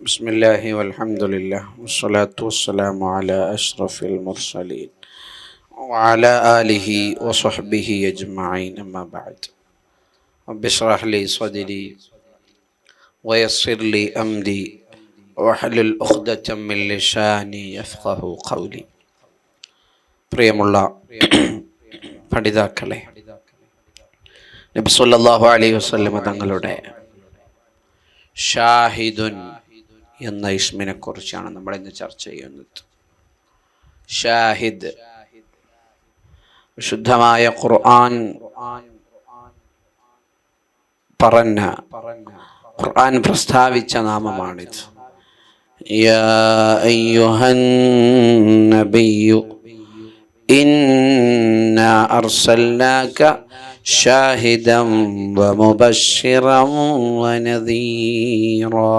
بسم الله والحمد لله والصلاة والسلام على أشرف المرسلين وعلى آله وصحبه أجمعين أما بعد رب اشرح لي صدري ويسر لي أمري واحلل عقدة من لساني يفقه قولي പ്രിയമുള്ള പഠിതാക്കളെ നബി സല്ലല്ലാഹു അലൈഹി വസല്ലമ തങ്ങളുടെ ഷാഹിദുൻ എന്ന ഇസ്മിനെ കുറിച്ചാണ് നമ്മൾ ഇന്ന് ചർച്ച ചെയ്യുന്നത് ഷാഹിദ് വിശുദ്ധമായ ഖുർആൻ പറഞ്ഞ ഖുർആൻ പ്രസ്താവിച്ച നാമമാണിത് യാ അയ്യുഹൻ നബിയു إنا أرسلناك شاهدا ومبشرا ونذيرا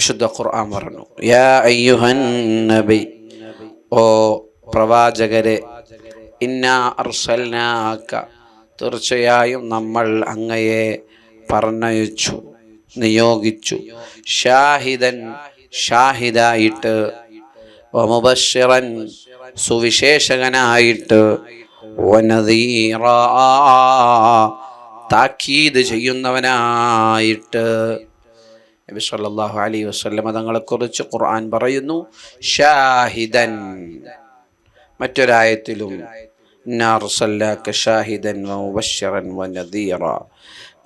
വിശുദ്ധ ഖുർആൻ പറഞ്ഞു. യാ അയ്യുഹൻ നബി ഓ പ്രവാചകരെ ഇന്നാ അർസൽനാക്ക തീർച്ചയായും നമ്മൾ അങ്ങയെ പറഞ്ഞയച്ചു നിയോഗിച്ചു. ഷാഹിദൻ ഷാഹിദായിട്ട് മുബശ്ശിറൻ സുവിശേഷകനായിട്ട് താക്കീത് ചെയ്യുന്നവനായിട്ട് നബി സല്ലല്ലാഹു അലൈഹി വസല്ലമ തങ്ങളെക്കുറിച്ച് ഖുർആൻ പറയുന്നു ഷാഹിദൻ. മറ്റൊരായത്തിലും ഷാഹിദൻ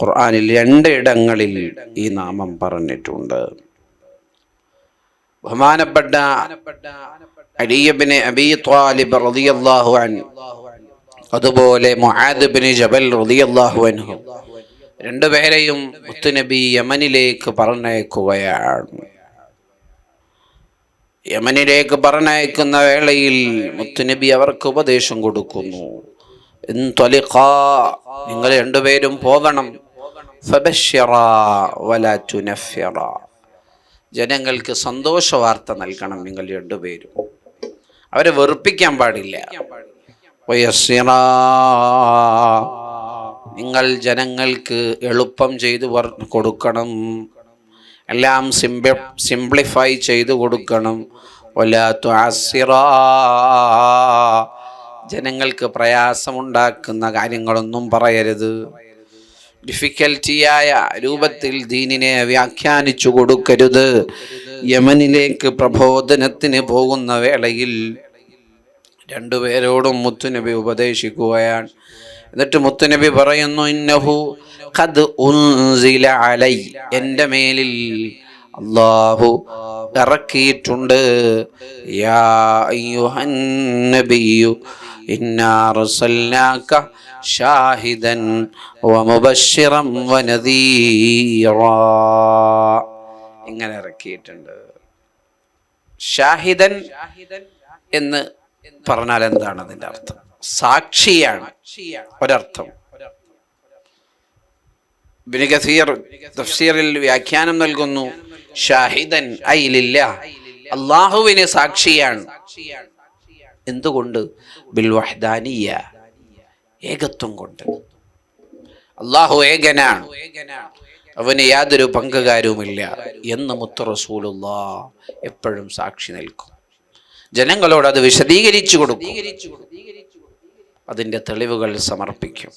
ഖുർആനിൽ രണ്ട് ഇടങ്ങളിൽ ഈ നാമം പറഞ്ഞിട്ടുണ്ട്. ബഹുമാനപ്പെട്ട അലിയബിന് അബി ത്വാലിബ് റളിയല്ലാഹു അൻഹു അതുപോലെ മുആദ് ബിൻ ജബൽ റളിയല്ലാഹു അൻഹു രണ്ടുപേരെയും മുത്തുനബി യമനിലേക്ക് പറഞ്ഞയക്കുകയാണ്. യമനിലേക്ക് പറഞ്ഞയക്കുന്ന വേളയിൽ മുത്തുനബി അവർക്ക് ഉപദേശം കൊടുക്കുന്നു. നിങ്ങൾ രണ്ടുപേരും പോകണം. ജനങ്ങൾക്ക് സന്തോഷ വാർത്ത നൽകണം നിങ്ങൾ രണ്ടുപേരും. അവരെ വെറുപ്പിക്കാൻ പാടില്ല. നിങ്ങൾ ജനങ്ങൾക്ക് എളുപ്പം ചെയ്തു കൊടുക്കണം. എല്ലാം സിംപ്ലി സിംപ്ലിഫൈ ചെയ്തു കൊടുക്കണം. വലാ ആസിറ ജനങ്ങൾക്ക് പ്രയാസമുണ്ടാക്കുന്ന കാര്യങ്ങളൊന്നും പറയരുത്. ഡിഫിക്കൽറ്റിയായ രൂപത്തിൽ ദീനിനെ വ്യാഖ്യാനിച്ചു കൊടുക്കരുത്. യമനിലേക്ക് പ്രബോധനത്തിന് പോകുന്ന വേളയിൽ രണ്ടുപേരോടും മുത്തുനബി ഉപദേശിക്കുകയാണ്. എന്നിട്ട് മുത്തുനബി പറയുന്നു ഇന്നഹു ഖദ് ഉൻസില അലൈ. എന്റെ മേലിൽ അള്ളാഹു ഇറക്കിയിട്ടുണ്ട്. യാ അയ്യുഹൻ നബിയു ഇന്നാ അർസൽനാക ഷാഹിദൻ വമുബശ്ശിറൻ വനദീറ ഇങ്ങനെ ഇറക്കിയിട്ടുണ്ട്. ഷാഹിദൻ എന്ന് പറഞ്ഞാൽ എന്താണ് അതിന്റെ അർത്ഥം? സാക്ഷിയാണ് ഒരർത്ഥം. ഇബ്നു കസീർ തഫ്സീറിൽ വ്യാഖ്യാനം നൽകുന്നു ഷാഹിദൻ അയിലില്ല അള്ളാഹുവിന് സാക്ഷിയാണ്. എന്തുകൊണ്ട്? ബിൽ വഹ്ദാനിയ ഏകത്വം കൊണ്ട്. അള്ളാഹു ഏകനാണ് അവന് യാതൊരു പങ്കുകാരുമില്ല എന്ന് മുത്തറസൂലുള്ള എപ്പോഴും സാക്ഷി നിൽക്കും. ജനങ്ങളോട് അത് വിശദീകരിച്ചു കൊടുക്കും. അതിന്റെ തെളിവുകൾ സമർപ്പിക്കും.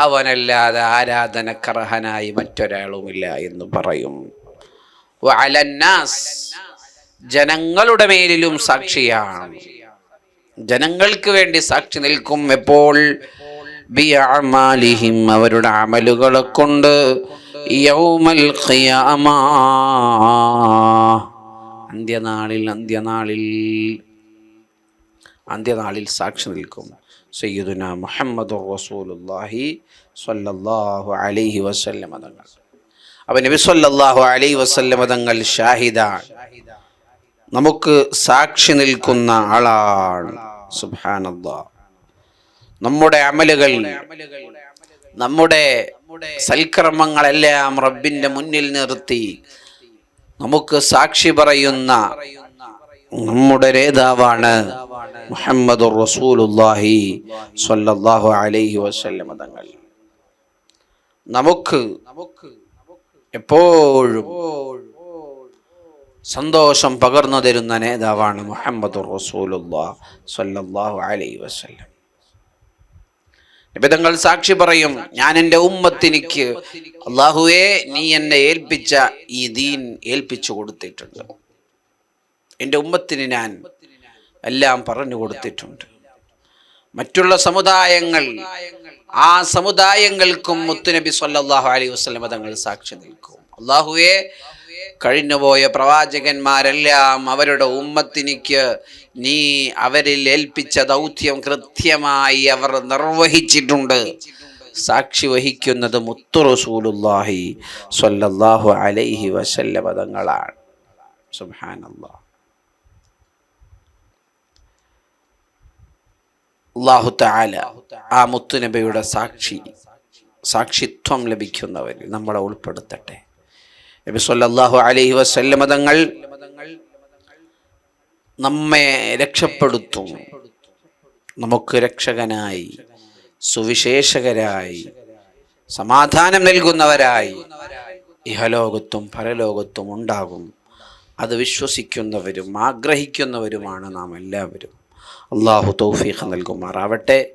അവനല്ലാതെ ആരാധനക്കർഹനായി മറ്റൊരാളുമില്ല എന്ന് പറയും. ജനങ്ങളുടെ മേലിലും സാക്ഷിയാണ്. ജനങ്ങൾക്ക് വേണ്ടി സാക്ഷി നിൽക്കും എപ്പോൾ? അവരുടെ അമലുകളെ കൊണ്ട് യൗമൽ ഖിയാമ അന്ത്യനാളിൽ അന്ത്യനാളിൽ. അന്ത്യനാളിൽ സാക്ഷി നിൽക്കും. സയ്യിദുന മുഹമ്മദ് റസൂലുള്ളാഹി സ്വല്ലല്ലാഹു അലൈഹി വസല്ലമ തങ്ങൾ. അപ്പോൾ നബി സ്വല്ലല്ലാഹു അലൈഹി വസല്ലമ തങ്ങൾ ഷാഹിദാണ്. നമുക്ക് സാക്ഷി നിൽക്കുന്ന ആളാണ്. സുബ്ഹാനല്ലാഹ് നമ്മുടെ അമലുകൾ നമ്മുടെ സൽക്കർമ്മങ്ങളെല്ലാം റബ്ബിന്റെ മുന്നിൽ നിർത്തി. നമുക്ക് സാക്ഷി പറയുന്ന നമ്മുടെ നേതാവാണ് മുഹമ്മദ് റസൂലുല്ലാഹി സ്വല്ലല്ലാഹു അലൈഹി വസല്ലം തങ്ങൾ. നമുക്ക് എപ്പോഴും സന്തോഷം പകർന്നു തരുന്ന നേതാവാണ് മുഹമ്മദ് റസൂലുല്ലാ സല്ലല്ലാഹു അലൈഹി വസല്ലം. നിബിതങ്ങൾ സാക്ഷി പറയും ഞാൻ എന്റെ ഉമ്മത്തിനിക്ക് അള്ളാഹുവെ നീ എന്നെ ഏൽപ്പിച്ച ഈ ദീൻ ഏൽപ്പിച്ചു കൊടുത്തിട്ടുണ്ട്. എന്റെ ഉമ്മത്തിന് ഞാൻ എല്ലാം പറഞ്ഞു കൊടുത്തിട്ടുണ്ട്. മറ്റുള്ള സമുദായങ്ങൾ ആ സമുദായങ്ങൾക്കും മുത്തുനബി സല്ലാഹു അലൈഹി വസല്ലം തങ്ങൾ സാക്ഷി നിൽക്കും. അള്ളാഹുവെ കഴിഞ്ഞുപോയ പ്രവാചകന്മാരെല്ലാം അവരുടെ ഉമ്മത്തിനിക്ക് നീ അവരിൽ ഏൽപ്പിച്ച ദൗത്യം കൃത്യമായി അവർ നിർവഹിച്ചിട്ടുണ്ട്. സാക്ഷി വഹിക്കുന്നത് മുത്തുറസൂലുല്ലാഹി സ്വല്ലല്ലാഹു അലൈഹി വസല്ലമ തങ്ങളാണ്. സുബ്ഹാനല്ലാഹ്. അള്ളാഹു ആ മുത്തുനബയുടെ സാക്ഷി സാക്ഷിത്വം ലഭിക്കുന്നവരിൽ നമ്മളെ ഉൾപ്പെടുത്തട്ടെ. നബി സല്ലല്ലാഹു അലൈഹി വസല്ലമ തങ്ങൾ നമ്മെ രക്ഷപ്പെടുത്തും. നമുക്ക് രക്ഷകനായി സുവിശേഷകരായി സമാധാനം നൽകുന്നവരായി ഇഹലോകത്തും പരലോകത്തും ഉണ്ടാകും. അത് വിശ്വസിക്കുന്നവരും ആഗ്രഹിക്കുന്നവരുമാണ് നാം എല്ലാവരും. അള്ളാഹു തൗഫീഖ് നൽകുമാറാവട്ടെ.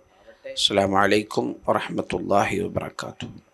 അസ്സാം വലൈക്കും വാഹമത്തല്ലാഹി വാത്തു